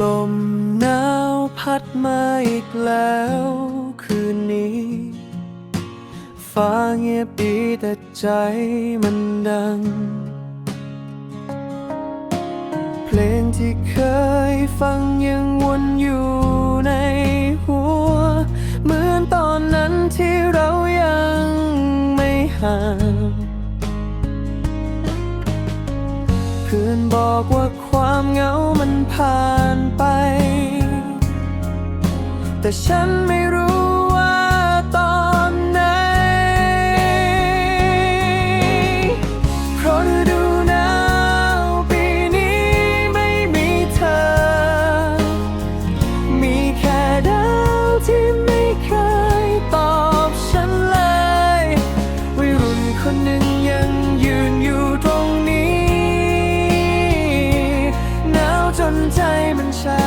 ลมหนาวพัดมาอีกแล้วคืนนี้ ฟ้าเงียบดีแต่ใจมันดัง เพลงที่เคยฟังยังวนอยู่ในหัว เหมือนตอนนั้นที่เรายังไม่ห่าง พื่อนบอกว่าความเหงามันผ่านไป แต่ฉันไม่ มันชา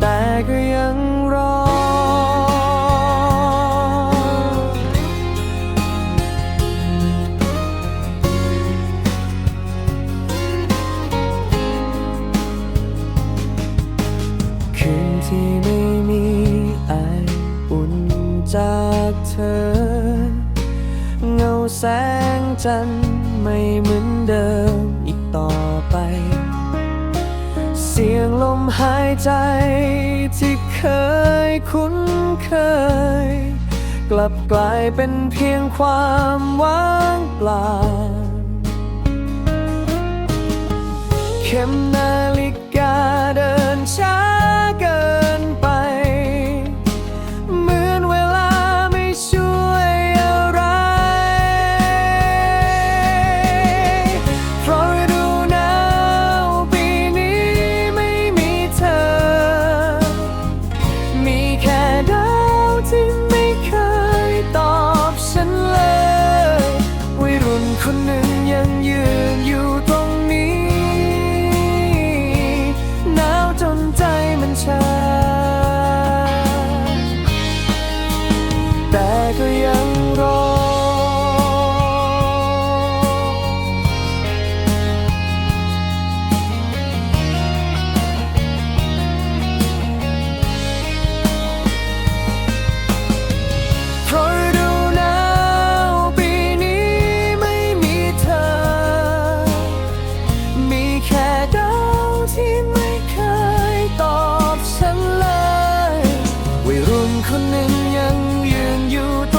แต่ก็ยังรอ คืนที่ไม่มีไออุ่นจากเธอ เงาแสงจันทร์ไม่เหมือนเดิม ต่อไป เสียงลมหายใจที่เคยคุ้นเคย กลับกลายเป็นเพียงความว่างเปล่า เข็มนาฬิก หนึ่งยังยืนอยู่